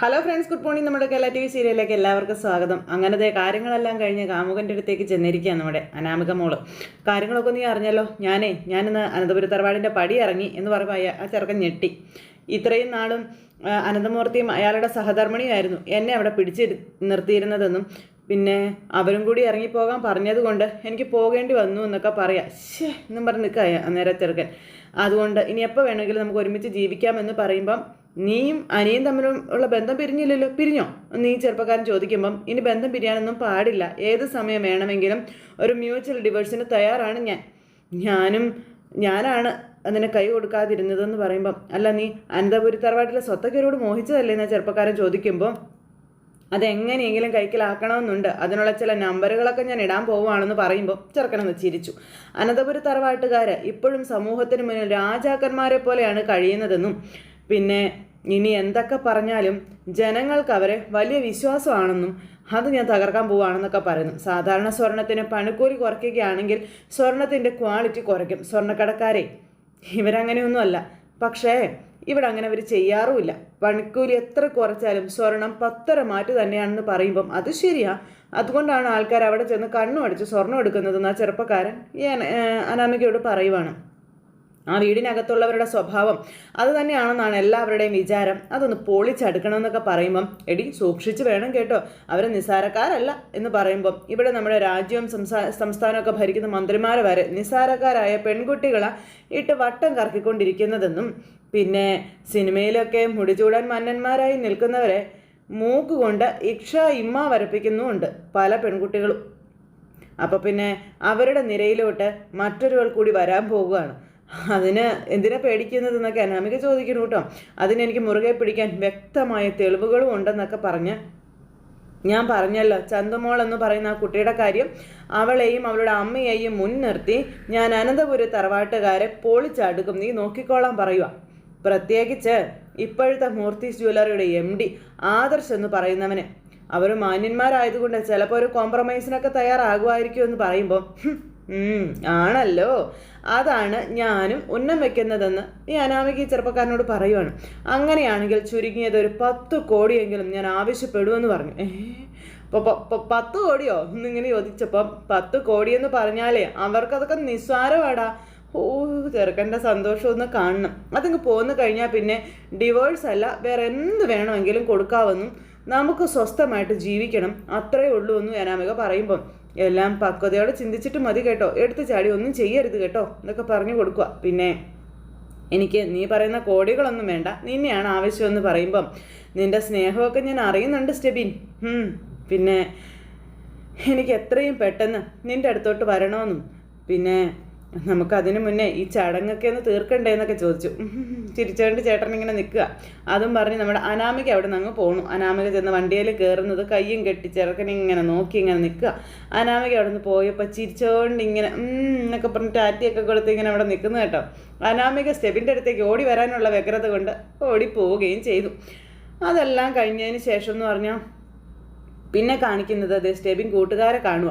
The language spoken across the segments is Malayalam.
ഹലോ ഫ്രണ്ട്സ് ഗുഡ് മോർണിംഗ് നമ്മുടെ കേരള ടി വി സീരിയലിലേക്ക് എല്ലാവർക്കും സ്വാഗതം. അങ്ങനത്തെ കാര്യങ്ങളെല്ലാം കഴിഞ്ഞ് കാമുകന്റെ അടുത്തേക്ക് ചെന്നിരിക്കുക നമ്മുടെ അനാമിക മോൾ. കാര്യങ്ങളൊക്കെ നീ അറിഞ്ഞല്ലോ? ഞാനേ ഞാനിന്ന് അനന്തപുര തറവാടിന്റെ പടി ഇറങ്ങി എന്ന് പറയുമ്പോൾ ആ ചെറുക്കൻ ഞെട്ടി. ഇത്രയും നാളും അനന്തമൂർത്തിയും അയാളുടെ സഹധർമ്മിണിയായിരുന്നു എന്നെ അവിടെ പിടിച്ച് നിർത്തിയിരുന്നതെന്നും പിന്നെ അവരും കൂടി ഇറങ്ങിപ്പോകാൻ പറഞ്ഞതുകൊണ്ട് എനിക്ക് പോകേണ്ടി വന്നു എന്നൊക്കെ പറയാം. ശേ എന്നും പറഞ്ഞ് നിൽക്കുക അന്നേരം ചെറുക്കൻ. അതുകൊണ്ട് ഇനി എപ്പോൾ വേണമെങ്കിലും നമുക്ക് ഒരുമിച്ച് ജീവിക്കാമെന്ന് പറയുമ്പം നീയും അനിയും തമ്മിലുള്ള ബന്ധം പിരിഞ്ഞില്ലല്ലോ? പിരിഞ്ഞോ? നീ ചെറുപ്പക്കാരൻ ചോദിക്കുമ്പം ഇനി ബന്ധം പിരിയാനൊന്നും പാടില്ല. ഏത് സമയം വേണമെങ്കിലും ഒരു മ്യൂച്വൽ ഡിവേഴ്സിന് തയ്യാറാണ് ഞാൻ. ഞാനും ഞാനാണ് അതിനെ കൈ കൊടുക്കാതിരുന്നതെന്ന് പറയുമ്പം. അല്ല നീ അനന്തപുരി തറവാട്ടിലെ സ്വത്തൊക്കെയോട് മോഹിച്ചതല്ലേ? എന്നാ ചെറുപ്പക്കാരൻ ചോദിക്കുമ്പോൾ അതെങ്ങനെയെങ്കിലും കൈക്കലാക്കണമെന്നുണ്ട്. അതിനുള്ള ചില നമ്പറുകളൊക്കെ ഞാൻ ഇടാൻ പോവുകയാണെന്ന് പറയുമ്പോൾ ചെറുക്കനെന്ന് ചിരിച്ചു. അനന്തപുര തറവാട്ടുകാർ ഇപ്പോഴും സമൂഹത്തിന് മുന്നിൽ രാജാക്കന്മാരെ പോലെയാണ് കഴിയുന്നതെന്നും പിന്നെ ഇനി എന്തൊക്കെ പറഞ്ഞാലും ജനങ്ങൾക്ക് അവരെ വലിയ വിശ്വാസമാണെന്നും അത് ഞാൻ തകർക്കാൻ പോവുകയാണെന്നൊക്കെ പറയുന്നു. സാധാരണ സ്വർണത്തിന് പണിക്കൂലി കുറയ്ക്കുകയാണെങ്കിൽ സ്വർണത്തിന്റെ ക്വാളിറ്റി കുറയ്ക്കും. സ്വർണക്കടക്കാരെ ഇവരങ്ങനെയൊന്നുമല്ല. പക്ഷേ ഇവിടെ അങ്ങനെ അവർ ചെയ്യാറുമില്ല. പണിക്കൂലി എത്ര കുറച്ചാലും സ്വർണം പത്തര മാറ്റ് തന്നെയാണെന്ന് പറയുമ്പം അത് ശരിയാ. അതുകൊണ്ടാണ് ആൾക്കാർ അവിടെ ചെന്ന് കണ്ണു അടിച്ച് സ്വർണം എടുക്കുന്നതെന്ന് ആ ചെറുപ്പക്കാരൻ അനാമികയോട് പറയുവാണ്. ആ വീടിനകത്തുള്ളവരുടെ സ്വഭാവം അത് തന്നെയാണെന്നാണ് എല്ലാവരുടെയും വിചാരം. അതൊന്ന് പൊളിച്ചടുക്കണമെന്നൊക്കെ പറയുമ്പം എടി സൂക്ഷിച്ച് വേണം കേട്ടോ. അവർ നിസ്സാരക്കാരല്ല എന്ന് പറയുമ്പം ഇവിടെ നമ്മുടെ രാജ്യവും സംസ്ഥാ സംസ്ഥാനമൊക്കെ ഭരിക്കുന്ന മന്ത്രിമാർ വരെ നിസ്സാരക്കാരായ പെൺകുട്ടികളെ ഇട്ട് വട്ടം കറക്കിക്കൊണ്ടിരിക്കുന്നതെന്നും പിന്നെ സിനിമയിലൊക്കെ മുടിചൂടാൻ മന്നന്മാരായി നിൽക്കുന്നവരെ മൂക്കുകൊണ്ട് ഇക്ഷ ഇമ്മ വരപ്പിക്കുന്നുമുണ്ട് പല പെൺകുട്ടികളും. അപ്പോൾ പിന്നെ അവരുടെ നിരയിലോട്ട് മറ്റൊരുവൾ കൂടി വരാൻ പോവുകയാണ് അതിന് എന്തിനാ പേടിക്കുന്നത് എന്നൊക്കെ അനാമിക ചോദിക്കുന്നു കേട്ടോ. അതിനെനിക്ക് മുറുകെ പിടിക്കാൻ വ്യക്തമായ തെളിവുകളും ഉണ്ടെന്നൊക്കെ പറഞ്ഞ് ഞാൻ പറഞ്ഞല്ലോ ചന്തുമോൾ എന്ന് പറയുന്ന ആ കുട്ടിയുടെ കാര്യം അവളെയും അവളുടെ അമ്മയെയും മുൻനിർത്തി ഞാൻ അനന്തപുര തറവാട്ടുകാരെ പൊളിച്ചടുക്കും. നീ നോക്കിക്കോളാൻ പറയുക പ്രത്യേകിച്ച് ഇപ്പോഴത്തെ മൂർത്തീസ് ജ്വല്ലറിയുടെ എം ഡി ആദർശ് എന്ന് പറയുന്നവന്. അവർ മാന്യന്മാരായതുകൊണ്ട് ചിലപ്പോൾ ഒരു കോംപ്രമൈസിനൊക്കെ തയ്യാറാകുമായിരിക്കും എന്ന് പറയുമ്പോൾ ആണല്ലോ. അതാണ് ഞാനും ഉന്നം വെക്കുന്നതെന്ന് ഈ അനാമിക ചെറുപ്പക്കാരനോട് പറയുവാണ്. അങ്ങനെയാണെങ്കിൽ ചുരുങ്ങിയത് ഒരു പത്ത് കോടിയെങ്കിലും ഞാൻ ആവശ്യപ്പെടുമെന്ന് പറഞ്ഞു. അപ്പോൾ പത്ത് കോടിയോ? എന്നിങ്ങനെ ചോദിച്ചപ്പം പത്ത് കോടിയെന്ന് പറഞ്ഞാലേ അവർക്കതൊക്കെ നിസ്സാരമാടാ ഓ ചെറുക്കന്റെ സന്തോഷം ഒന്ന് കാണണം. അതങ്ങ് പോന്നു കഴിഞ്ഞാൽ പിന്നെ ഡിവോഴ്സ് അല്ല വേറെ എന്ത് വേണമെങ്കിലും കൊടുക്കാമെന്നും നമുക്ക് സ്വസ്ഥമായിട്ട് ജീവിക്കണം. അത്രയേ ഉള്ളൂ എന്ന് അനാമിക പറയുമ്പം. എല്ലാം പക്വതയോടെ ചിന്തിച്ചിട്ട് മതി കേട്ടോ. എടുത്തു ചാടി ഒന്നും ചെയ്യരുത് കേട്ടോ. എന്നൊക്കെ പറഞ്ഞു കൊടുക്കുക. പിന്നെ എനിക്ക് നീ പറയുന്ന കോടികളൊന്നും വേണ്ട. നിന്നെയാണ് ആവശ്യമെന്ന് പറയുമ്പം നിന്റെ സ്നേഹമൊക്കെ ഞാൻ അറിയുന്നുണ്ട് സ്റ്റെബിൻ. പിന്നെ എനിക്ക് എത്രയും പെട്ടെന്ന് നിന്റെ അടുത്തോട്ട് വരണമെന്നും. പിന്നെ നമുക്കതിനു മുന്നേ ഈ ചടങ്ങൊക്കെ ഒന്ന് തീർക്കണ്ടേ എന്നൊക്കെ ചോദിച്ചു. ചിരിച്ചുകൊണ്ട് ചേട്ടൻ ഇങ്ങനെ നിൽക്കുക. അതും പറഞ്ഞ് നമ്മുടെ അനാമിക അവിടെ നിന്ന് അങ്ങ് പോണു. അനാമിക ചെന്ന് വണ്ടിയിൽ കയറുന്നത് കയ്യും കെട്ടി ചെറുക്കനെ ഇങ്ങനെ നോക്കി ഇങ്ങനെ നിൽക്കുക. അനാമിക അവിടെ നിന്ന് പോയപ്പോൾ ചിരിച്ചോണ്ട് ഇങ്ങനെ എന്നൊക്കെ പറഞ്ഞ് ടാറ്റിയൊക്കെ കൊടുത്ത് ഇങ്ങനെ അവിടെ നിൽക്കുന്നു കേട്ടോ. അനാമിക സ്റ്റെബിന്റെ അടുത്തേക്ക് ഓടി വരാനുള്ള വ്യഗ്രത കൊണ്ട് ഓടി പോവുകയും ചെയ്തു. അതെല്ലാം കഴിഞ്ഞതിന് ശേഷം എന്ന് പറഞ്ഞാൽ പിന്നെ കാണിക്കുന്നത് അതേ സ്റ്റെബിൻ കൂട്ടുകാരെ കാണുക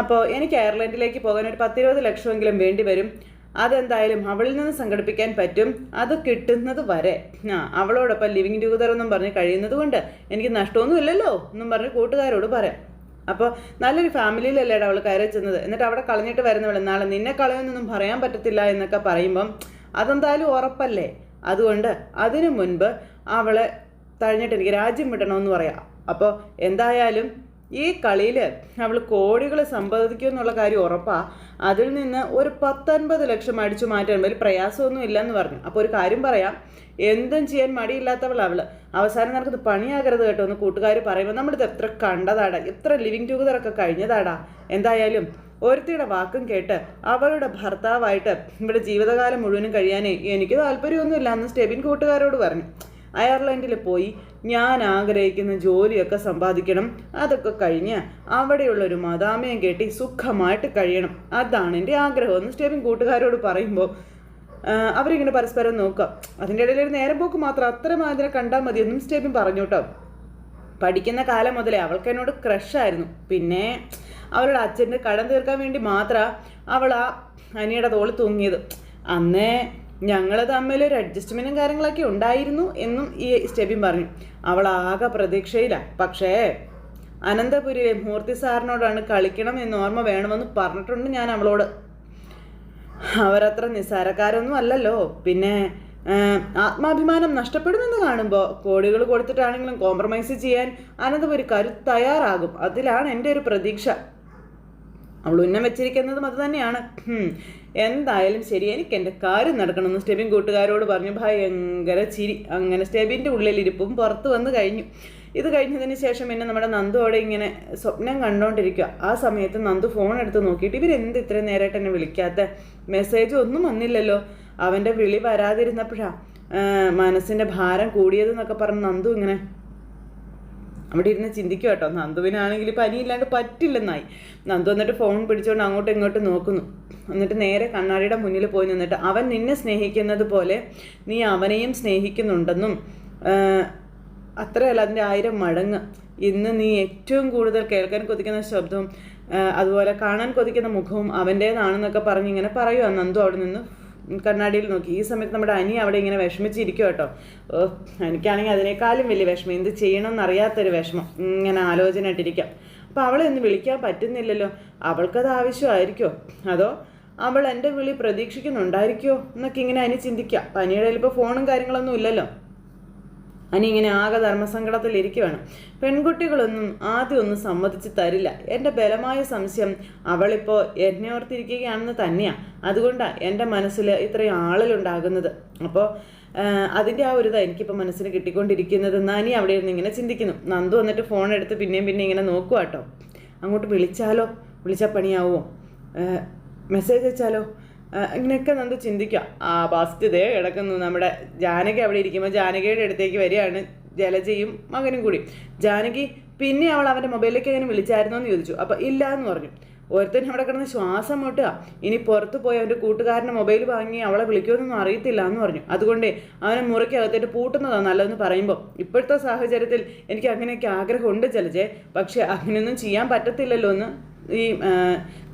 അപ്പോൾ എനിക്ക് അയർലൻഡിലേക്ക് പോകാൻ ഒരു പത്തിരുപത് ലക്ഷമെങ്കിലും വേണ്ടി വരും. അതെന്തായാലും അവളിൽ നിന്ന് സംഘടിപ്പിക്കാൻ പറ്റും. അത് കിട്ടുന്നത് വരെ. ആ അവളോടൊപ്പം ലിവിങ് ടുഗദർ എന്നും പറഞ്ഞ് കഴിയുന്നത് കൊണ്ട് എനിക്ക് നഷ്ടമൊന്നും ഇല്ലല്ലോ എന്നും പറഞ്ഞ് കൂട്ടുകാരോട് പറയാം. അപ്പോൾ നല്ലൊരു ഫാമിലിയിലല്ലേടാ അവൾ കയറി ചെന്നത്. എന്നിട്ട് അവിടെ കളഞ്ഞിട്ട് വരുന്നവൾ നാളെ നിന്നെ കളയുമെന്നൊന്നും പറയാൻ പറ്റത്തില്ല എന്നൊക്കെ പറയുമ്പം അതെന്തായാലും ഉറപ്പല്ലേ? അതുകൊണ്ട് അതിനു മുൻപ് അവളെ തഴഞ്ഞിട്ട് എനിക്ക് രാജ്യം വിടണമെന്ന് പറയാം. അപ്പോൾ എന്തായാലും ഈ കളിയിൽ അവൾ കോടികൾ സമ്പാദിക്കും എന്നുള്ള കാര്യം ഉറപ്പാണ് അതിൽ നിന്ന് ഒരു പത്തൊൻപത് ലക്ഷം അടിച്ചു മാറ്റാൻ വലിയ പ്രയാസമൊന്നും ഇല്ലെന്ന് പറഞ്ഞു. അപ്പോൾ ഒരു കാര്യം പറയാം. എന്തും ചെയ്യാൻ മടിയില്ലാത്തവൾ അവൾ അവസാനം നടക്കുന്നത് പണിയാകരുത് കേട്ടോ എന്ന് കൂട്ടുകാർ പറയുമ്പോൾ നമ്മളിത് എത്ര കണ്ടതാടാ. എത്ര ലിവിങ് ടുഗതറൊക്കെ കഴിഞ്ഞതാടാ. എന്തായാലും ഒരുത്തിയുടെ വാക്കും കേട്ട് അവളുടെ ഭർത്താവായിട്ട് ഇവിടെ ജീവിതകാലം മുഴുവനും കഴിയാനേ എനിക്ക് താല്പര്യമൊന്നുമില്ല എന്ന് സ്റ്റെബിൻ കൂട്ടുകാരോട് പറഞ്ഞു. അയർലൻഡിൽ പോയി ഞാൻ ആഗ്രഹിക്കുന്ന ജോലിയൊക്കെ സമ്പാദിക്കണം. അതൊക്കെ കഴിഞ്ഞ് അവിടെയുള്ള ഒരു മദാമയം കെട്ടി സുഖമായിട്ട് കഴിയണം. അതാണ് എന്റെ ആഗ്രഹം. എന്ന് സ്റ്റെബിൻ കൂട്ടുകാരോട് പറയുമ്പോൾ അവരിങ്ങനെ പരസ്പരം നോക്കുക. അതിന്റെ ഇടയിൽ ഒരു നേരം പോക്ക് മാത്രം. അത്ര അതിനെ കണ്ടാൽ മതി എന്നും സ്റ്റെബിൻ പറഞ്ഞു കേട്ടോ. പഠിക്കുന്ന കാലം മുതലേ അവൾക്ക് എന്നോട് ക്രഷായിരുന്നു. പിന്നെ അവളുടെ അച്ഛന്റെ കടം തീർക്കാൻ വേണ്ടി മാത്രമാണ് അവൾ ആ അനിയുടെ തോളിൽ തൂങ്ങിയത്. അന്നേ ഞങ്ങൾ തമ്മിൽ ഒരു അഡ്ജസ്റ്റ്മെന്റും കാര്യങ്ങളൊക്കെ ഉണ്ടായിരുന്നു എന്നും ഈ സ്റ്റെബിൻ പറഞ്ഞു. അവൾ ആകെ പ്രതീക്ഷയിലാണ് പക്ഷേ അനന്തപുരിയിലെ മൂർത്തി സാറിനോടാണ് കളിക്കണം എന്ന് ഓർമ്മ വേണമെന്ന് പറഞ്ഞിട്ടുണ്ട് ഞാൻ അവളോട്. അവരത്ര നിസ്സാരക്കാരൊന്നും അല്ലല്ലോ. പിന്നെ ആത്മാഭിമാനം നഷ്ടപ്പെടുമെന്ന് കാണുമ്പോൾ കോടികൾ കൊടുത്തിട്ടാണെങ്കിലും കോംപ്രമൈസ് ചെയ്യാൻ അനന്തപുരി കരു തയ്യാറാകും. അതിലാണ് എന്റെ ഒരു പ്രതീക്ഷ. അവൾ ഉന്നം വെച്ചിരിക്കുന്നതും അത് തന്നെയാണ്. എന്തായാലും ശരി എനിക്ക് എന്റെ കാര്യം നടക്കണമെന്ന് സ്റ്റെബിൻ കൂട്ടുകാരോട് പറഞ്ഞു. ഭയങ്കര ചിരി. അങ്ങനെ സ്റ്റെബിന്റെ ഉള്ളിലിരിപ്പും പുറത്ത് വന്ന് കഴിഞ്ഞു. ഇത് കഴിഞ്ഞതിന് ശേഷം പിന്നെ നമ്മുടെ നന്ദു അവിടെ ഇങ്ങനെ സ്വപ്നം കണ്ടുകൊണ്ടിരിക്കുക ആ സമയത്ത് നന്ദു ഫോൺ എടുത്ത് നോക്കിയിട്ട് ഇവരെന്ത് ഇത്രയും നേരമായിട്ട് എന്നെ വിളിക്കാത്ത? മെസ്സേജ് ഒന്നും വന്നില്ലല്ലോ. അവന്റെ വിളി വരാതിരുന്നപ്പോഴാണ് മനസ്സിന്റെ ഭാരം കൂടിയതെന്നൊക്കെ പറഞ്ഞ് നന്ദു ഇങ്ങനെ അവിടെ ഇരുന്ന് ചിന്തിക്കുക കേട്ടോ. നന്ദുവിനാണെങ്കിൽ പനിയില്ലാണ്ട് പറ്റില്ലെന്നായി. നന്ദു എന്നിട്ട് ഫോൺ പിടിച്ചുകൊണ്ട് അങ്ങോട്ടും ഇങ്ങോട്ടും നോക്കുന്നു. എന്നിട്ട് നേരെ കണ്ണാടിയുടെ മുന്നിൽ പോയി നിന്നിട്ട് അവൻ നിന്നെ സ്നേഹിക്കുന്നത് പോലെ നീ അവനെയും സ്നേഹിക്കുന്നുണ്ടെന്നും അത്രയല്ല അതിന്റെ ആയിരം മടങ്ങ്. ഇന്ന് നീ ഏറ്റവും കൂടുതൽ കേൾക്കാൻ കൊതിക്കുന്ന ശബ്ദവും അതുപോലെ കാണാൻ കൊതിക്കുന്ന മുഖവും അവന്റേതാണെന്നൊക്കെ പറഞ്ഞ് ഇങ്ങനെ പറയുക നന്ദു അവിടെ നിന്ന് കണ്ണാടിയിൽ നോക്കി. ഈ സമയത്ത് നമ്മുടെ അനി അവിടെ ഇങ്ങനെ വിഷമിച്ചിരിക്കും കേട്ടോ. ഓ എനിക്കാണെങ്കിൽ അതിനേക്കാളും വലിയ വിഷമം. എന്ത് ചെയ്യണമെന്ന് അറിയാത്തൊരു വിഷമം. ഇങ്ങനെ ആലോചന ഇട്ടിരിക്കാം അപ്പോൾ അവളെ ഒന്ന് വിളിക്കാൻ പറ്റുന്നില്ലല്ലോ. അവൾക്കത് ആവശ്യമായിരിക്കോ? അതോ അവൾ എന്റെ വിളി പ്രതീക്ഷിക്കുന്നുണ്ടായിരിക്കോ? എന്നൊക്കെ ഇങ്ങനെ അനി ചിന്തിക്കാം. പനിയുടെ ഇപ്പോൾ ഫോണും കാര്യങ്ങളൊന്നും ഇല്ലല്ലോ. അനി ഇങ്ങനെ ആകെ ധർമ്മസങ്കടത്തിലിരിക്കുവാണ് പെൺകുട്ടികളൊന്നും ആദ്യം ഒന്നും സമ്മതിച്ച് തരില്ല. എന്റെ ബലമായ സംശയം അവളിപ്പോൾ എന്നെ ഓർത്തിരിക്കുകയാണെന്ന് തന്നെയാണ് അതുകൊണ്ടാണ് എന്റെ മനസ്സിൽ ഇത്രയും ആളിലുണ്ടാകുന്നത്. അപ്പോൾ അതിന്റെ ആ ഒരു ഇതാണ് എനിക്കിപ്പോൾ മനസ്സിന് കിട്ടിക്കൊണ്ടിരിക്കുന്നത്. നാനി അവിടെ ഇരുന്ന് ഇങ്ങനെ ചിന്തിക്കുന്നു. നന്ദു വന്നിട്ട് ഫോൺ എടുത്ത് പിന്നെയും പിന്നെ ഇങ്ങനെ നോക്കുക കേട്ടോ അങ്ങോട്ട് വിളിച്ചാലോ? വിളിച്ചാൽ പണിയാവുമോ മെസ്സേജ് അയച്ചാലോ? ആ, നമുക്ക് ചിന്തിക്കാം. ആ ഫസ്റ്റ് ഇതേ കിടക്കുന്നു നമ്മുടെ ജാനകി അവിടെ ഇരിക്കുമ്പോൾ ജാനകിയുടെ അടുത്തേക്ക് വരികയാണ്. ജലജയും മകനും കൂടി. ജാനകി പിന്നെ അവൾ അവന്റെ മൊബൈലിലേക്ക് അങ്ങനെ വിളിച്ചായിരുന്നോ എന്ന് ചോദിച്ചു. അപ്പോൾ ഇല്ല എന്ന് പറഞ്ഞു. ഒരുത്തൻ അവിടെ കിടന്ന് ശ്വാസം മുട്ടുക. ഇനി പുറത്ത് പോയി അവന്റെ കൂട്ടുകാരന്റെ മൊബൈൽ വാങ്ങി അവളെ വിളിക്കുമെന്നൊന്നും അറിയത്തില്ല എന്ന് പറഞ്ഞു. അതുകൊണ്ട് അവനെ മുറിക്കകത്തേട്ട് പൂട്ടുന്നതാണ് നല്ലതെന്ന് പറയുമ്പോൾ ഇപ്പോഴത്തെ സാഹചര്യത്തിൽ എനിക്ക് അങ്ങനെയൊക്കെ ആഗ്രഹമുണ്ട് ചലജെ പക്ഷെ അങ്ങനെയൊന്നും ചെയ്യാൻ പറ്റത്തില്ലല്ലോ എന്ന് ഈ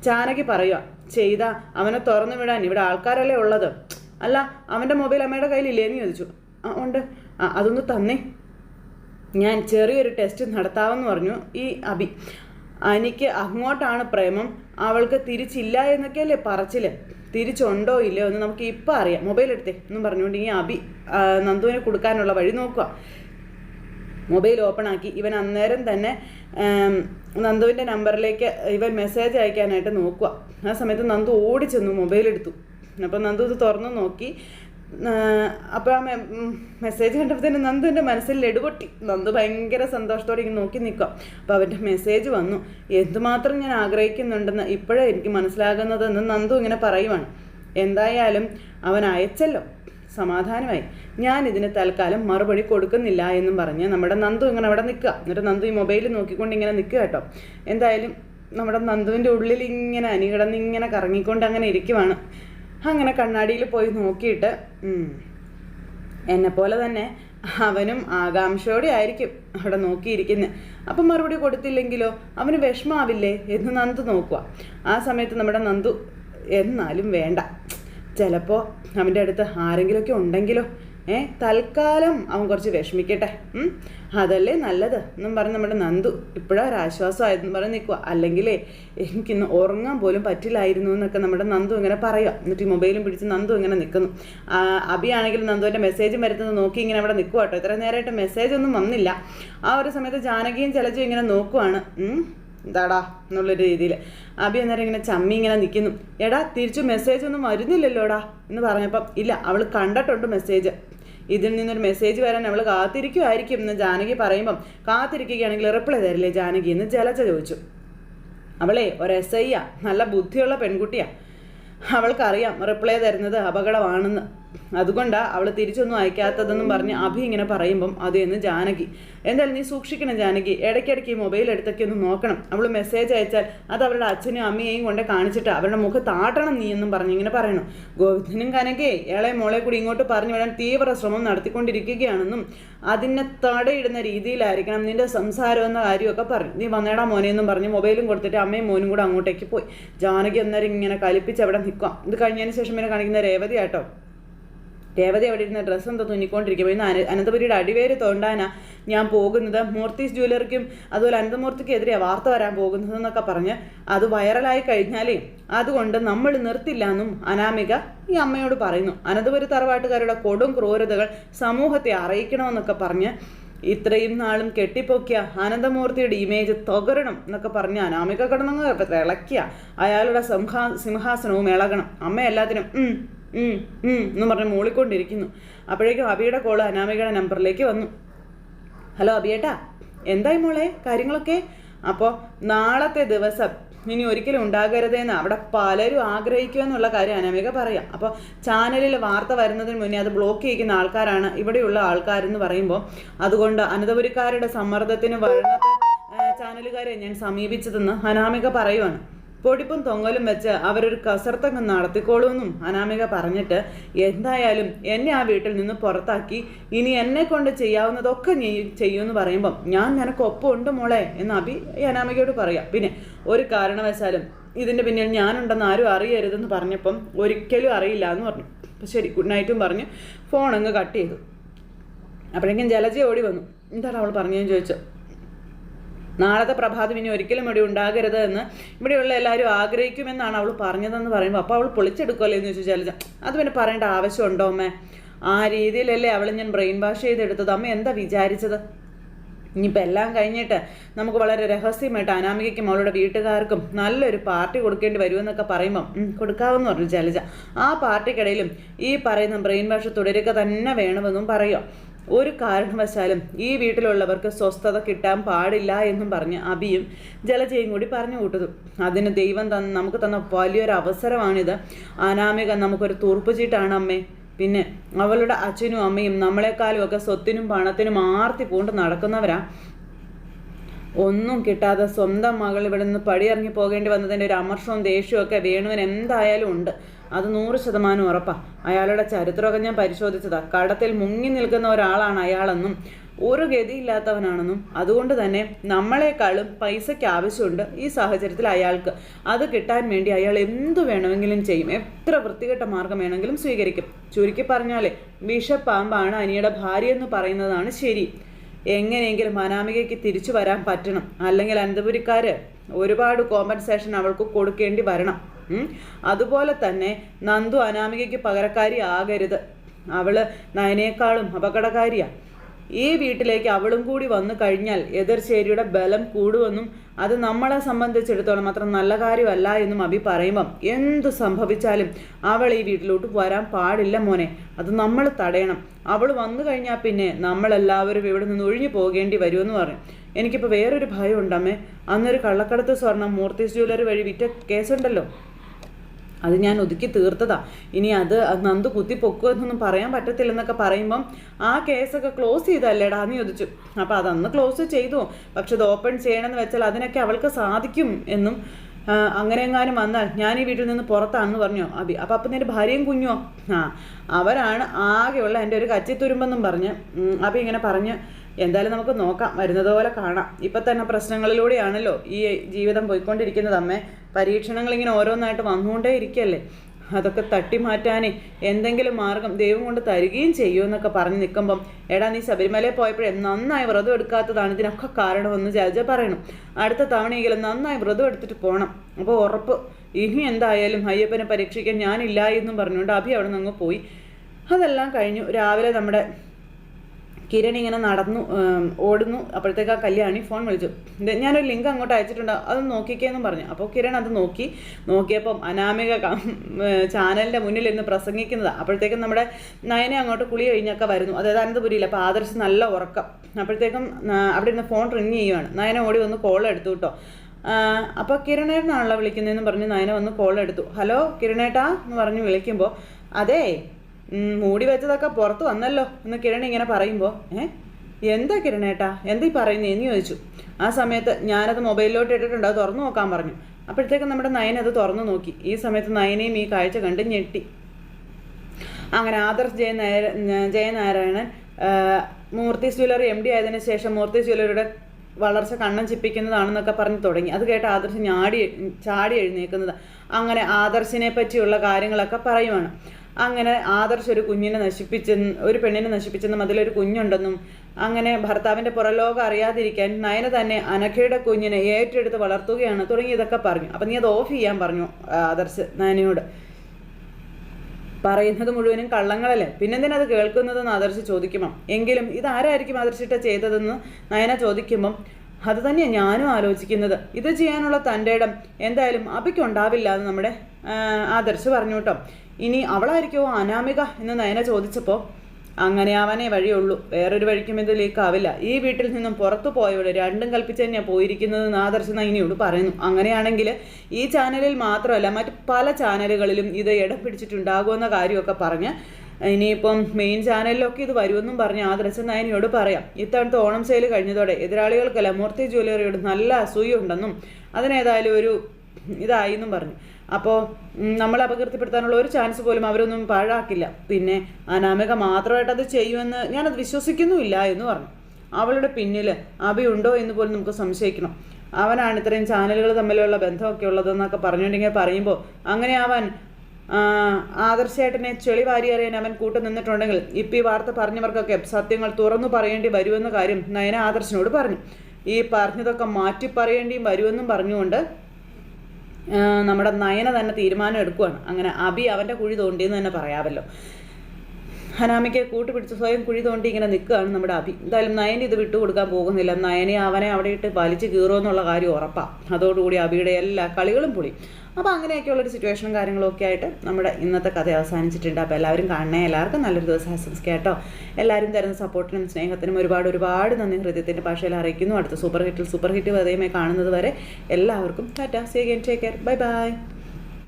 ചാനകി പറയുക. ചെയ്താ അവനെ തുറന്നു വിടാൻ ഇവിടെ ആൾക്കാരല്ലേ ഉള്ളത്? അല്ല അവന്റെ മൊബൈൽ അമ്മയുടെ കയ്യിലില്ലേ എന്ന് ചോദിച്ചു. ആ ഉണ്ട്. അതൊന്ന് തന്നേ. ഞാൻ ചെറിയൊരു ടെസ്റ്റ് നടത്താമെന്ന് പറഞ്ഞു ഈ അബി എനിക്ക് അങ്ങോട്ടാണ് പ്രേമം. അവൾക്ക് തിരിച്ചില്ല എന്നൊക്കെയല്ലേ പറച്ചിൽ? തിരിച്ചുണ്ടോ ഇല്ലയോ എന്ന് നമുക്ക് ഇപ്പം അറിയാം. മൊബൈൽ എടുത്തേ. എന്നും പറഞ്ഞുകൊണ്ട് ഈ അബി നന്ദുവിനെ കൊടുക്കാനുള്ള വഴി നോക്കുക. മൊബൈൽ ഓപ്പൺ ആക്കി. ഇവൻ അന്നേരം തന്നെ നന്ദുവിന്റെ നമ്പറിലേക്ക് ഇവൻ മെസ്സേജ് അയക്കാനായിട്ട് നോക്കുക ആ സമയത്ത് നന്ദു ഓടി ചെന്നു മൊബൈൽ എടുത്തു. അപ്പോൾ നന്ദു ഇത് തുറന്നു നോക്കി. അപ്പോൾ ആ മെസ്സേജ് കണ്ടപ്പോൾ തന്നെ നന്ദുവിന്റെ മനസ്സിൽ ലെടുപൊട്ടി. നന്ദു ഭയങ്കര സന്തോഷത്തോടെ ഇങ്ങനെ നോക്കി നിൽക്കുക അപ്പോൾ അവന്റെ മെസ്സേജ് വന്നു. എന്തുമാത്രം ഞാൻ ആഗ്രഹിക്കുന്നുണ്ടെന്ന് ഇപ്പോഴേ എനിക്ക് മനസ്സിലാകുന്നതെന്ന് നന്ദു ഇങ്ങനെ പറയുവാണ്. എന്തായാലും അവൻ അയച്ചല്ലോ. സമാധാനമായി. ഞാൻ ഇതിന് തൽക്കാലം മറുപടി കൊടുക്കുന്നില്ല എന്നും പറഞ്ഞ് നമ്മുടെ നന്ദു ഇങ്ങനെ അവിടെ നിൽക്കുക. എന്നിട്ട് നന്ദു ഈ മൊബൈൽ നോക്കിക്കൊണ്ട് ഇങ്ങനെ നിൽക്കുക കേട്ടോ. എന്തായാലും നമ്മുടെ നന്ദുവിന്റെ ഉള്ളിൽ ഇങ്ങനെ അനികിടന്ന് ഇങ്ങനെ കറങ്ങിക്കൊണ്ട് അങ്ങനെ ഇരിക്കുവാണ്. അങ്ങനെ കണ്ണാടിയിൽ പോയി നോക്കിയിട്ട് എന്നെ എന്നെപ്പോലെ തന്നെ അവനും ആകാംക്ഷയോടെ ആയിരിക്കും അവിടെ നോക്കിയിരിക്കുന്നത് അപ്പം മറുപടി കൊടുത്തില്ലെങ്കിലോ? അവന് വിഷമാവില്ലേ എന്ന് നന്ദു നോക്കുക. ആ സമയത്ത് നമ്മുടെ നന്ദു എന്നാലും വേണ്ട. ചിലപ്പോൾ അവന്റെ അടുത്ത് ആരെങ്കിലുമൊക്കെ ഉണ്ടെങ്കിലോ ഏ തൽക്കാലം അവൻ കുറച്ച് വിഷമിക്കട്ടെ? അതല്ലേ നല്ലത് എന്നും പറഞ്ഞ് നമ്മുടെ നന്ദു ഇപ്പോഴാ ഒരു ആശ്വാസമായെന്ന് പറഞ്ഞ് നിൽക്കുക അല്ലെങ്കിലേ എനിക്കിന്ന് ഉറങ്ങാൻ പോലും പറ്റില്ലായിരുന്നു എന്നൊക്കെ നമ്മുടെ നന്ദു ഇങ്ങനെ പറയുക എന്നിട്ട് ഈ മൊബൈലും പിടിച്ച് നന്ദു ഇങ്ങനെ നിൽക്കുന്നു അബിയാണെങ്കിലും നന്ദുവിന്റെ മെസ്സേജ് വരുന്നത് നോക്കി ഇങ്ങനെ അവിടെ നിൽക്കുക കേട്ടോ. ഇത്ര നേരമായിട്ട് മെസ്സേജ് ഒന്നും വന്നില്ല. ആ ഒരു സമയത്ത് ജാനകിയും ചിലജും ഇങ്ങനെ നോക്കുവാണ്. എന്താടാ എന്നുള്ള രീതിയിൽ. അബി അന്നേരം ഇങ്ങനെ ചമ്മി ഇങ്ങനെ നിൽക്കുന്നു എടാ തിരിച്ചു മെസ്സേജ് ഒന്നും വരുന്നില്ലല്ലോടാ എന്ന് പറഞ്ഞപ്പം ഇല്ല അവൾ കണ്ടിട്ടുണ്ട് മെസ്സേജ് ഇതിൽ നിന്നൊരു മെസ്സേജ് വരാൻ അവൾ കാത്തിരിക്കുമായിരിക്കും എന്ന് ജാനകി പറയുമ്പം കാത്തിരിക്കുകയാണെങ്കിൽ റിപ്ലൈ തരില്ലേ ജാനകി എന്ന് ജലജ ചോദിച്ചു. അവളെ ഒരു എസ് ഐയാ നല്ല ബുദ്ധിയുള്ള പെൺകുട്ടിയാ. അവൾക്കറിയാം റിപ്ലൈ തരുന്നത് അപകടമാണെന്ന്. അതുകൊണ്ടാണ് അവൾ തിരിച്ചൊന്നും അയക്കാത്തതെന്നും പറഞ്ഞ് അഭി ഇങ്ങനെ പറയുമ്പം അത് എന്ന് ജാനകി. എന്തായാലും നീ സൂക്ഷിക്കണം ജാനകി. ഇടയ്ക്കിടയ്ക്ക് ഈ മൊബൈൽ എടുത്തൊക്കെ ഒന്ന് നോക്കണം. അവൾ മെസ്സേജ് അയച്ചാൽ അത് അവരുടെ അച്ഛനും അമ്മയെയും കൊണ്ട് കാണിച്ചിട്ട് അവരുടെ മുഖത്ത് ആട്ടണം നീ എന്നും പറഞ്ഞ് ഇങ്ങനെ പറയണം. ഗോവിന്ദനും കനകേ ഏളെ മോളെ കൂടി ഇങ്ങോട്ട് പറഞ്ഞു വിടാൻ തീവ്ര ശ്രമം നടത്തിക്കൊണ്ടിരിക്കുകയാണെന്നും അതിനെ തടയിടുന്ന രീതിയിലായിരിക്കണം നിന്റെ സംസാരം എന്ന കാര്യമൊക്കെ പറഞ്ഞു. നീ വന്നേടാ മോനെ എന്നും പറഞ്ഞ് മൊബൈലും കൊടുത്തിട്ട് അമ്മയും മോനും കൂടെ അങ്ങോട്ടേക്ക് പോയി. ജാനകി അന്നേരം ഇങ്ങനെ കലിപ്പിച്ച് അവിടെ നിൽക്കാം ഇത് കഴിഞ്ഞതിന് ശേഷം പിന്നെ കാണിക്കുന്ന രേവതി ആട്ടോ. രേവതി അവിടെ ഇരുന്ന ഡ്രസ്സ് എന്താ തുന്നിക്കൊണ്ടിരിക്കുമ്പോൾ ഇന്ന് അന അനന്തപുരിയുടെ അടിവേര് തോണ്ടാനാ ഞാൻ പോകുന്നത്. മൂർത്തീസ് ജ്വല്ലറിക്കും അതുപോലെ അനന്തമൂർത്തിക്ക് എതിരെയാണ് വാർത്ത വരാൻ പോകുന്നത് എന്നൊക്കെ പറഞ്ഞ് അത് വൈറലായി കഴിഞ്ഞാലേ അതുകൊണ്ട് നമ്മൾ നിർത്തില്ല എന്നും അനാമിക ഈ അമ്മയോട് പറയുന്നു. അനന്തപുരി തറവാട്ടുകാരുടെ കൊടും ക്രൂരതകൾ സമൂഹത്തെ അറിയിക്കണമെന്നൊക്കെ പറഞ്ഞ് ഇത്രയും നാളും കെട്ടിപ്പൊക്കിയ ആനന്ദമൂർത്തിയുടെ ഇമേജ് തകരണം എന്നൊക്കെ പറഞ്ഞ് അനാമിക കിടന്നങ്ങ് ഇളക്കിയ അയാളുടെ സിംഹാ സിംഹാസനവും ഇളകണം. അമ്മ എല്ലാത്തിനും എന്ന് പറഞ്ഞ് മൂളിക്കൊണ്ടിരിക്കുന്നു. അപ്പോഴേക്കും അബിയുടെ കോൾ അനാമികയുടെ നമ്പറിലേക്ക് വന്നു. ഹലോ അബിയേട്ടാ. എന്തായി മോളെ? കാര്യങ്ങളൊക്കെ? അപ്പോൾ നാളത്തെ ദിവസം ഇനി ഒരിക്കലും ഉണ്ടാകരുതെന്ന് അവിടെ പലരും ആഗ്രഹിക്കുക എന്നുള്ള കാര്യം അനാമിക പറയാം. അപ്പോൾ ചാനലിൽ വാർത്ത വരുന്നതിന് മുന്നേ അത് ബ്ലോക്ക് ചെയ്യുന്ന ആൾക്കാരാണ് ഇവിടെയുള്ള ആൾക്കാരെന്ന് പറയുമ്പോൾ അതുകൊണ്ട് അനന്തപുരിക്കാരുടെ സമ്മർദ്ദത്തിന് വഴങ്ങാത്ത ചാനലുകാരെ ഞാൻ സമീപിച്ചതെന്ന് അനാമിക പറയുവാണ്. പൊടിപ്പും തൊങ്ങലും വെച്ച് അവരൊരു കസർത്തങ്ങ് നടത്തിക്കോളൂന്നും അനാമിക പറഞ്ഞിട്ട് എന്തായാലും എന്നെ ആ വീട്ടിൽ നിന്ന് പുറത്താക്കി ഇനി എന്നെ കൊണ്ട് ചെയ്യാവുന്നതൊക്കെ നീ ചെയ്യുമെന്ന് പറയുമ്പം ഞാൻ നിനക്കൊപ്പം ഉണ്ട് മോളെ എന്ന് അഭി അനാമികയോട് പറയാം. പിന്നെ ഒരു കാരണവശാലും ഇതിന്റെ പിന്നിൽ ഞാനുണ്ടെന്ന് ആരും അറിയരുതെന്ന് പറഞ്ഞപ്പം ഒരിക്കലും അറിയില്ല എന്ന് പറഞ്ഞു. അപ്പം ശരി ഗുഡ് നൈറ്റും പറഞ്ഞ് ഫോൺ അങ്ങ് കട്ട് ചെയ്തു. അപ്പോഴേക്കും ജലജ ഓടി വന്നു. എന്താണ് അവൾ പറഞ്ഞതെന്ന് ചോദിച്ചു? നാളത്തെ പ്രഭാതം ഇനി ഒരിക്കലും ഇവിടെ ഉണ്ടാകരുത് എന്ന് ഇവിടെയുള്ള എല്ലാവരും ആഗ്രഹിക്കുമെന്നാണ് അവൾ പറഞ്ഞതെന്ന് പറയുമ്പോൾ അപ്പോൾ അവൾ പൊളിച്ചെടുക്കുമല്ലോ എന്ന് ചോദിച്ചു അത് പിന്നെ പറയേണ്ട ആവശ്യമുണ്ടോ അമ്മേ? ആ രീതിയിലല്ലേ അവൾ ഞാൻ ബ്രെയിൻ വാഷ് ചെയ്തെടുത്തത്. അമ്മ എന്താ വിചാരിച്ചത്? ഇനിയിപ്പോൾ എല്ലാം കഴിഞ്ഞിട്ട് നമുക്ക് വളരെ രഹസ്യമായിട്ട് അനാമികയ്ക്കും അവളുടെ വീട്ടുകാർക്കും നല്ലൊരു പാർട്ടി കൊടുക്കേണ്ടി വരുമെന്നൊക്കെ പറയുമ്പം കൊടുക്കാവെന്ന് പറഞ്ഞു ജലജ ആ പാർട്ടിക്കിടയിലും ഈ പറയുന്ന ബ്രെയിൻ വാഷ് തുടരുക തന്നെ വേണമെന്നും പറയുക ഒരു കാരണവശാലും ഈ വീട്ടിലുള്ളവർക്ക് സ്വസ്ഥത കിട്ടാൻ പാടില്ല എന്നും പറഞ്ഞ് അബിയും ജലജയും കൂടി പറഞ്ഞു കൂട്ടുന്നു. അതിന് ദൈവം തന്ന നമുക്ക് തന്ന വലിയൊരു അവസരമാണിത്. അനാമിക നമുക്കൊരു തൂർപ്പുചീട്ടാണ് അമ്മേ. പിന്നെ അവളുടെ അച്ഛനും അമ്മയും നമ്മളെക്കാളും ഒക്കെ സ്വത്തിനും പണത്തിനും ആർത്തി പൂണ്ട് നടക്കുന്നവരാ. ഒന്നും കിട്ടാതെ സ്വന്തം മകൾ ഇവിടെ നിന്ന് പടിയിറങ്ങി പോകേണ്ടി വന്നതിന്റെ ഒരു അമർഷവും ദേഷ്യവും ഒക്കെ വേണുവിന് എന്തായാലും ഉണ്ട്. അത് നൂറ് ശതമാനം ഉറപ്പാണ് അയാളുടെ ചരിത്രമൊക്കെ ഞാൻ പരിശോധിച്ചതാണ് കടത്തിൽ മുങ്ങി നിൽക്കുന്ന ഒരാളാണ് അയാളെന്നും ഒരു ഗതിയില്ലാത്തവനാണെന്നും. അതുകൊണ്ട് തന്നെ നമ്മളെക്കാളും പൈസയ്ക്ക് ആവശ്യമുണ്ട് ഈ സാഹചര്യത്തിൽ അയാൾക്ക്. അത് കിട്ടാൻ വേണ്ടി അയാൾ എന്തു വേണമെങ്കിലും ചെയ്യും. എത്ര വൃത്തികെട്ട മാർഗം വേണമെങ്കിലും സ്വീകരിക്കും. ചുരുക്കി പറഞ്ഞാലേ വിഷപ്പാമ്പാണ് അനിയുടെ ഭാര്യ എന്ന് പറയുന്നതാണ് ശരി. എങ്ങനെയെങ്കിലും അനാമികയ്ക്ക് തിരിച്ചു വരാൻ പറ്റണം. അല്ലെങ്കിൽ അനന്തപുരിക്കാർ ഒരുപാട് കോമ്പൻസേഷൻ അവൾക്ക് കൊടുക്കേണ്ടി വരണം. അതുപോലെ തന്നെ നന്ദു അനാമികയ്ക്ക് പകരക്കാരി ആകരുത്. അവൾ നയനേക്കാളും അപകടകാരിയാ. ഈ വീട്ടിലേക്ക് അവളും കൂടി വന്നു കഴിഞ്ഞാൽ എതിർചേരിയുടെ ബലം കൂടുമെന്നും അത് നമ്മളെ സംബന്ധിച്ചിടത്തോളം അത്ര നല്ല കാര്യമല്ല എന്നും അഭി പറയുമ്പം എന്ത് സംഭവിച്ചാലും അവൾ ഈ വീട്ടിലോട്ട് വരാൻ പാടില്ല മോനെ. അത് നമ്മൾ തടയണം. അവൾ വന്നു കഴിഞ്ഞാൽ പിന്നെ നമ്മളെല്ലാവരും ഇവിടെ നിന്ന് ഒഴിഞ്ഞു പോകേണ്ടി വരുമെന്ന് പറയും എനിക്കിപ്പോൾ വേറൊരു ഭയം ഉണ്ടമ്മേ അന്നൊരു കള്ളക്കടത്ത് സ്വർണം മൂർത്തി ജ്വല്ലറി വഴി വിറ്റ കേസുണ്ടല്ലോ. അത് ഞാൻ ഒതുക്കി തീർത്തതാ. ഇനി അത് നന്ദു കുത്തി പൊക്കുമെന്നൊന്നും പറയാൻ പറ്റത്തില്ലെന്നൊക്കെ പറയുമ്പം ആ കേസൊക്കെ ക്ലോസ് ചെയ്തല്ലേടാ നീ ചോദിച്ചു അപ്പോൾ അതന്ന് ക്ലോസ് ചെയ്തു. പക്ഷെ അത് ഓപ്പൺ ചെയ്യണമെന്ന് വെച്ചാൽ അതിനൊക്കെ അവൾക്ക് സാധിക്കും എന്നും അങ്ങനെങ്ങാനും വന്നാൽ ഞാൻ ഈ വീട്ടിൽ നിന്ന് പുറത്താണെന്ന് പറഞ്ഞോ. അബി അപ്പം അപ്പം നിന്റെ ഭാര്യയും കുഞ്ഞോ ആ അവരാണ് ആകെയുള്ള എന്റെ ഒരു കച്ചിത്തുരുമ്പെന്നും പറഞ്ഞ് അബി ഇങ്ങനെ പറഞ്ഞ് എന്തായാലും നമുക്ക് നോക്കാം. വരുന്നത് പോലെ കാണാം. ഇപ്പം തന്നെ പ്രശ്നങ്ങളിലൂടെയാണല്ലോ ഈ ജീവിതം പോയിക്കൊണ്ടിരിക്കുന്നത്. അമ്മേ പരീക്ഷണങ്ങൾ ഇങ്ങനെ ഓരോന്നായിട്ട് വന്നുകൊണ്ടേ ഇരിക്കല്ലേ? അതൊക്കെ തട്ടി മാറ്റാനേ എന്തെങ്കിലും മാർഗം ദൈവം കൊണ്ട് തരികയും ചെയ്യൂ എന്നൊക്കെ പറഞ്ഞ് നിൽക്കുമ്പം എടാ നീ ശബരിമലയിൽ പോയപ്പോഴേ നന്നായി വ്രതം എടുക്കാത്തതാണ് ഇതിനൊക്കെ കാരണമെന്ന് ജജ പറയണം. അടുത്ത തവണയെങ്കിലും നന്നായി വ്രതം എടുത്തിട്ട് പോകണം അപ്പോൾ ഉറപ്പ്. ഇനി എന്തായാലും അയ്യപ്പനെ പരീക്ഷിക്കാൻ ഞാനില്ല എന്നും പറഞ്ഞുകൊണ്ട് അഭി അവിടെ നിന്ന് പോയി. അതെല്ലാം കഴിഞ്ഞു. രാവിലെ നമ്മുടെ കിരൺ ഇങ്ങനെ നടന്നു ഓടുന്നു. അപ്പോഴത്തേക്ക് ആ കല്യാണി ഫോൺ വിളിച്ചു. ഞാനൊരു ലിങ്ക് അങ്ങോട്ട് അയച്ചിട്ടുണ്ട്. അത് നോക്കിക്കേന്നും പറഞ്ഞു. അപ്പോൾ കിരൺ അത് നോക്കി. നോക്കിയപ്പം അനാമിക ചാനലിന്റെ മുന്നിൽ ഇന്ന് പ്രസംഗിക്കുന്നത്. അപ്പോഴത്തേക്കും നമ്മുടെ നയനെ അങ്ങോട്ട് കുളി കഴിഞ്ഞൊക്കെ വരുന്നു. അതായത് അനന്തപുരിയിൽ അപ്പോൾ ആദർശ് നല്ല ഉറക്കം. അപ്പോഴത്തേക്കും അവിടെ ഇരുന്ന് ഫോൺ റിങ് ചെയ്യുവാണ്. നയന ഓടി വന്ന് കോൾ എടുത്തു കേട്ടോ. അപ്പോൾ കിരണേട്ടനാണല്ലോ വിളിക്കുന്നതെന്ന് പറഞ്ഞ് നയന വന്ന് കോൾ എടുത്തു. ഹലോ കിരണേട്ടാ എന്ന് പറഞ്ഞ് വിളിക്കുമ്പോൾ അതേ മൂടി വെച്ചതൊക്കെ പുറത്ത് വന്നല്ലോ എന്ന് കിരൺ ഇങ്ങനെ പറയുമ്പോൾ ഏ? എന്താ കിരണേട്ടാ എന്താ ഈ പറയുന്നത് എന്ന് ചോദിച്ചു. ആ സമയത്ത് ഞാനത് മൊബൈലിലോട്ട് ഇട്ടിട്ടുണ്ട് അത് തുറന്നു നോക്കാൻ പറഞ്ഞു. അപ്പോഴത്തേക്കും നമ്മുടെ നയൻ അത് തുറന്നു നോക്കി. ഈ സമയത്ത് നയനെയും ഈ കാഴ്ച കണ്ട് ഞെട്ടി. അങ്ങനെ Adarsh ജയനാരായ Jayanarayanan Murthy jewellery M D ആയതിനു ശേഷം മൂർത്തി ജ്വല്ലറിയുടെ വളർച്ച കണ്ണം ചിപ്പിക്കുന്നതാണെന്നൊക്കെ പറഞ്ഞ് തുടങ്ങി. അത് കേട്ട് ആദർശ് ഞാടി ചാടി എഴുന്നേക്കുന്നത് അങ്ങനെ ആദർശിനെ പറ്റിയുള്ള കാര്യങ്ങളൊക്കെ പറയുവാണ്. അങ്ങനെ ആദർശ് ഒരു കുഞ്ഞിനെ നശിപ്പിച്ച ഒരു പെണ്ണിനെ നശിപ്പിച്ചെന്നും അതിലൊരു കുഞ്ഞുണ്ടെന്നും അങ്ങനെ ഭർത്താവിന്റെ പുറലോകം അറിയാതിരിക്കാൻ നയന തന്നെ അനഘയുടെ കുഞ്ഞിനെ ഏറ്റെടുത്ത് വളർത്തുകയാണ് തുടങ്ങി ഇതൊക്കെ പറഞ്ഞു. അപ്പം നീ അത് ഓഫ് ചെയ്യാൻ പറഞ്ഞു ആദർശ് നയനയോട്. പറയുന്നത് മുഴുവനും കള്ളങ്ങളല്ലേ? പിന്നെന്തിനാ അത് കേൾക്കുന്നതെന്ന് ആദർശ് ചോദിക്കുമ്പോൾ എങ്കിലും ഇതാരായിരിക്കും ആദർശിട്ട ചെയ്തതെന്ന് നയന ചോദിക്കുമ്പം അത് തന്നെയാണ് ഞാനും ആലോചിക്കുന്നത്. ഇത് ചെയ്യാനുള്ള തന്റെ ഇടം എന്തായാലും അബിക്കുണ്ടാവില്ല എന്ന് നമ്മുടെ ആദർശ് പറഞ്ഞു കേട്ടോ. ഇനി അവളായിരിക്കുമോ അനാമിക എന്ന് നയന ചോദിച്ചപ്പോൾ അങ്ങനെ ആവാനേ വഴിയുള്ളൂ. വേറൊരു വഴിക്കും ഇത് ലീക്കാവില്ല ഈ വീട്ടിൽ നിന്നും പുറത്തു പോയവൾ രണ്ടും കൽപ്പിച്ച് തന്നെയാണ് പോയിരിക്കുന്നത് ആദർശ് നൈനിയോട് പറയുന്നു. അങ്ങനെയാണെങ്കിൽ ഈ ചാനലിൽ മാത്രമല്ല മറ്റ് പല ചാനലുകളിലും ഇത് ഇടം പിടിച്ചിട്ടുണ്ടാകുമെന്ന കാര്യമൊക്കെ പറഞ്ഞ് ഇനിയിപ്പം മെയിൻ ചാനലിലൊക്കെ ഇത് വരുമെന്നും പറഞ്ഞ് ആദർശ് നയനിയോട് പറയാം. ഇത്തവണത്തെ ഓണം സെയിൽ കഴിഞ്ഞതോടെ എതിരാളികൾക്കല്ല മൂർത്തി ജ്വല്ലറിയോട് നല്ല അസൂയുണ്ടെന്നും അതിനേതായാലും ഒരു ഇതായി എന്നും പറഞ്ഞു. അപ്പോൾ നമ്മൾ അപകീർത്തിപ്പെടുത്താനുള്ള ഒരു ചാൻസ് പോലും അവരൊന്നും പാഴാക്കില്ല. പിന്നെ അനാമിക മാത്രമായിട്ട് അത് ചെയ്യുമെന്ന് ഞാനത് വിശ്വസിക്കുന്നുമില്ല എന്ന് പറഞ്ഞു. അവളുടെ പിന്നിൽ അഭിയുണ്ടോ എന്ന് പോലും നമുക്ക് സംശയിക്കണം. അവനാണ് ഇത്രയും ചാനലുകൾ തമ്മിലുള്ള ബന്ധമൊക്കെ ഉള്ളതെന്നൊക്കെ പറഞ്ഞിട്ടുണ്ടെങ്കിൽ പറയുമ്പോൾ അങ്ങനെ അവൻ ആദർശേട്ടനെ ചെളി വാരിയറിയാൻ അവൻ കൂട്ടു നിന്നിട്ടുണ്ടെങ്കിൽ ഇപ്പം ഈ വാർത്ത പറഞ്ഞവർക്കൊക്കെ സത്യങ്ങൾ തുറന്നു പറയേണ്ടി വരുമെന്ന കാര്യം നയന ആദർശനോട് പറഞ്ഞു. ഈ പറഞ്ഞതൊക്കെ മാറ്റി പറയേണ്ടിയും വരുമെന്നും പറഞ്ഞുകൊണ്ട് നമ്മുടെ നയന തന്നെ തീരുമാനം എടുക്കുകയാണ് അങ്ങനെ അബി അവന്റെ കുഴി തോണ്ടിയെന്ന് തന്നെ പറയാമല്ലോ. ഹനാമിക്ക് കൂട്ടുപിടിച്ച് സ്വയം കുഴി തോണ്ടി ഇങ്ങനെ നിൽക്കുകയാണ് നമ്മുടെ അഭി എന്തായാലും നയനെ ഇത് വിട്ടുകൊടുക്കാൻ പോകുന്നില്ല. നയനെ അവനെ അവിടെ ഇട്ട് വലിച്ചു കീറുമെന്നുള്ള കാര്യം ഉറപ്പാണ് അതോടുകൂടി അബിയുടെ എല്ലാ കളികളും പൊളി. അപ്പോൾ അങ്ങനെയൊക്കെയുള്ളൊരു സിറ്റുവേഷനും കാര്യങ്ങളും ഒക്കെ ആയിട്ട് നമ്മുടെ ഇന്നത്തെ കഥ അവസാനിച്ചിട്ടുണ്ട്. അപ്പോൾ എല്ലാവരും കാണണേ. എല്ലാവർക്കും നല്ലൊരു ദിവസം ആശംസിക്കാം കേട്ടോ. എല്ലാവരും തരുന്ന സപ്പോർട്ടിനും സ്നേഹത്തിനും ഒരുപാട് ഒരുപാട് നന്ദി. ഹൃദയത്തിന്റെ ഭാഷയിൽ അറിയിക്കുന്നു. അടുത്ത സൂപ്പർ ഹിറ്റിൽ സൂപ്പർ ഹിറ്റ് വെറുതെയുമായി കാണുന്നത് വരെ എല്ലാവർക്കും tata. See again take care bye bye